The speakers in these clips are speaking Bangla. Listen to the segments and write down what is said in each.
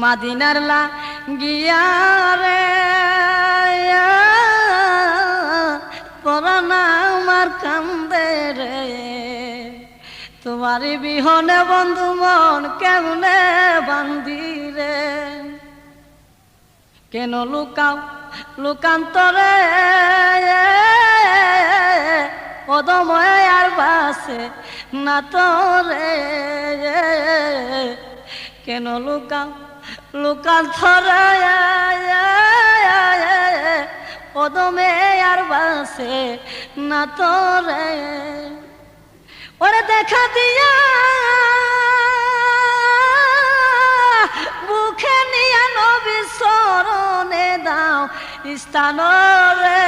মাদিনার লা গিয়া রে আমার কান্দে রে। তোমারি বিহনে বন্ধু মন কেমনে বান্দি রে? কেন লুকাও লুকান্তরে? পদময় আর বাসে না তোরে। কেন লুকাও লুকান্তরে পদমে আর বাসে না তোরে। ওরে দেখা দিয়া বুখে নিয়া নবী সরণে দাও স্থান রে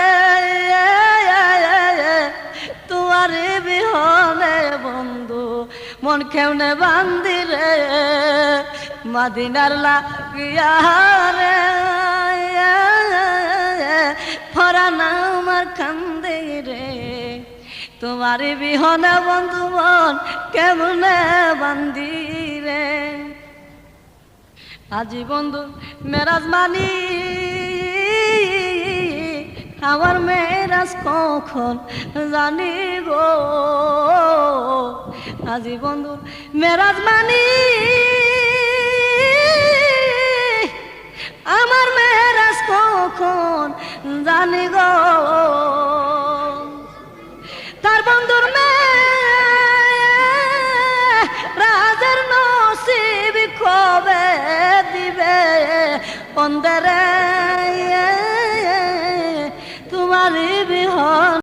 তুয়ারে বিহনে বন্ধু, মন কেউনে বান্দি রে মাদিনার আমার কান্দে রে। তোমার বিহনে বন্ধু মন কেমনে বান্দি রে? আজি বন্ধু, মেরাজ মানি, আমার মেরাজ কখন জানি গো? আজি বন্ধু, মেরাজ মানি জানি গো তার বন্ধুর মেয়ে রাজার নসিব কবে দিবে অন্ধরে তোমার বিহন